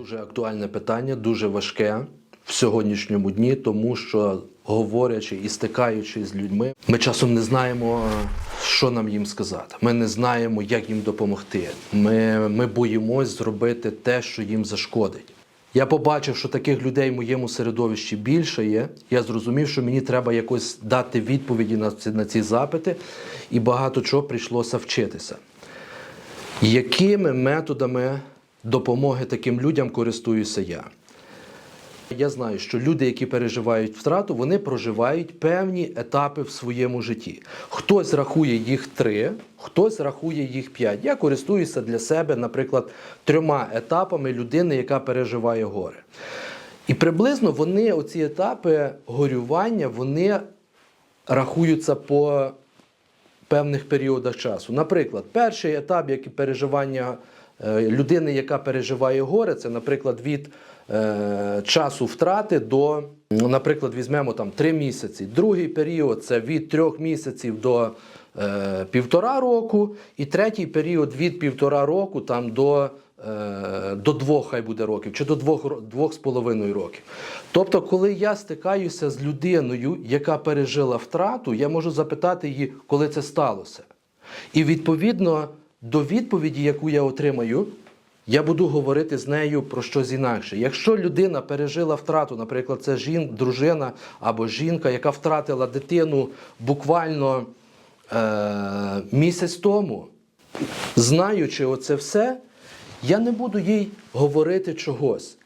Дуже актуальне питання, дуже важке в сьогоднішньому дні, тому що говорячи і стикаючись з людьми, ми часом не знаємо, що нам їм сказати. Ми не знаємо, як їм допомогти. Ми, ми боїмось зробити те, що їм зашкодить. Я побачив, що таких людей в моєму середовищі більше є. Я зрозумів, що мені треба якось дати відповіді на ці, на ці запити, і багато чого прийшлося вчитися. Якими методами допомоги таким людям користуюся я? Я знаю, що люди, які переживають втрату, вони проживають певні етапи в своєму житті. Хтось рахує їх три, хтось рахує їх п'ять. Я користуюся для себе, наприклад, трьома етапами людини, яка переживає горе. І приблизно вони, оці етапи горювання, вони рахуються по певних періодах часу. Наприклад, перший етап, як і переживання людини, яка переживає горе, це, наприклад, від е, часу втрати до, ну, наприклад, візьмемо там три місяці. Другий період це від трьох місяців до е, півтора року, і третій період від півтора року там до. е, До двох хай буде років, чи до двох, двох з половиною років. Тобто, коли я стикаюся з людиною, яка пережила втрату, я можу запитати її, коли це сталося. І відповідно до відповіді, яку я отримаю, я буду говорити з нею про щось інакше. Якщо людина пережила втрату, наприклад, це жін, дружина або жінка, яка втратила дитину буквально е, місяць тому, знаючи оце все, я не буду їй говорити чогось.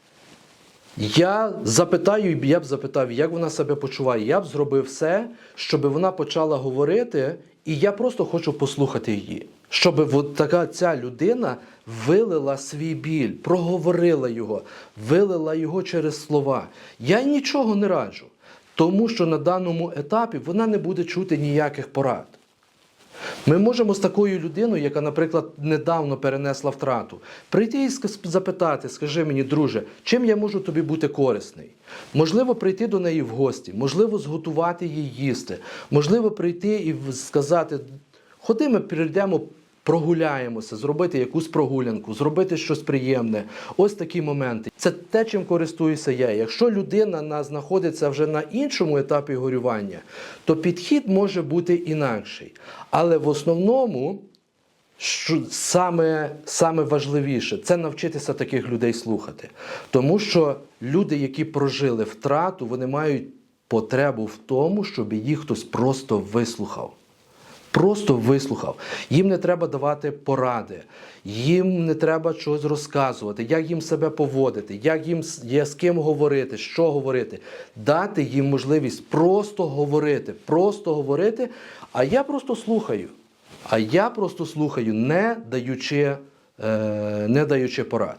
Я запитаю, я б запитав, як вона себе почуває. Я б зробив все, щоб вона почала говорити, і я просто хочу послухати її. Щоб от така ця людина вилила свій біль, проговорила його, вилила його через слова. Я нічого не раджу, тому що на даному етапі вона не буде чути ніяких порад. Ми можемо з такою людиною, яка, наприклад, недавно перенесла втрату, прийти і запитати, скажи мені, друже, чим я можу тобі бути корисний? Можливо, прийти до неї в гості, можливо, зготувати їй їсти, можливо, прийти і сказати: ходи, ми прийдемо. Прогуляємося, зробити якусь прогулянку, зробити щось приємне. Ось такі моменти. Це те, чим користуюся я. Якщо людина на- знаходиться вже на іншому етапі горювання, то підхід може бути інакший. Але в основному, що саме, саме важливіше, це навчитися таких людей слухати. Тому що люди, які прожили втрату, вони мають потребу в тому, щоб їх хтось просто вислухав. Просто вислухав. Їм не треба давати поради, їм не треба щось розказувати, як їм себе поводити, як їм є з ким говорити, що говорити. Дати їм можливість просто говорити, просто говорити, а я просто слухаю. А я просто слухаю, не даючи, е, не даючи порад.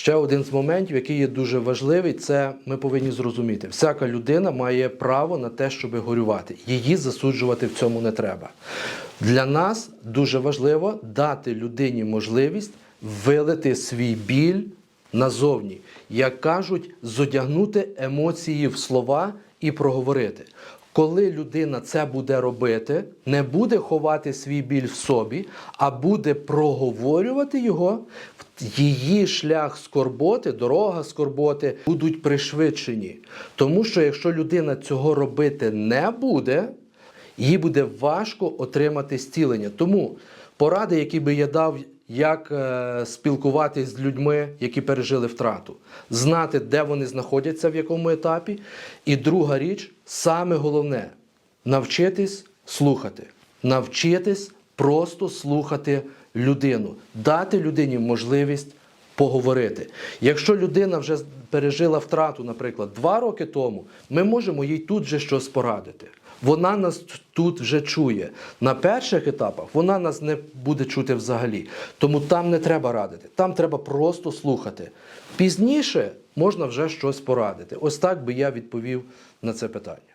Ще один з моментів, який є дуже важливий, це ми повинні зрозуміти. Всяка людина має право на те, щоб горювати. Її засуджувати в цьому не треба. Для нас дуже важливо дати людині можливість вилити свій біль назовні. Як кажуть, зодягнути емоції в слова і проговорити. Коли людина це буде робити, не буде ховати свій біль в собі, а буде проговорювати його, її шлях скорботи, дорога скорботи будуть пришвидшені. Тому що якщо людина цього робити не буде, їй буде важко отримати зцілення. Тому поради, які би я дав, як е, спілкуватись з людьми, які пережили втрату, знати, де вони знаходяться, в якому етапі. І друга річ, саме головне навчитись слухати, навчитись просто слухати людину, дати людині можливість поговорити. Якщо людина вже пережила втрату, наприклад, два роки тому, ми можемо їй тут же щось порадити. Вона нас тут вже чує. На перших етапах вона нас не буде чути взагалі. Тому там не треба радити, там треба просто слухати. Пізніше можна вже щось порадити. Ось так би я відповів на це питання.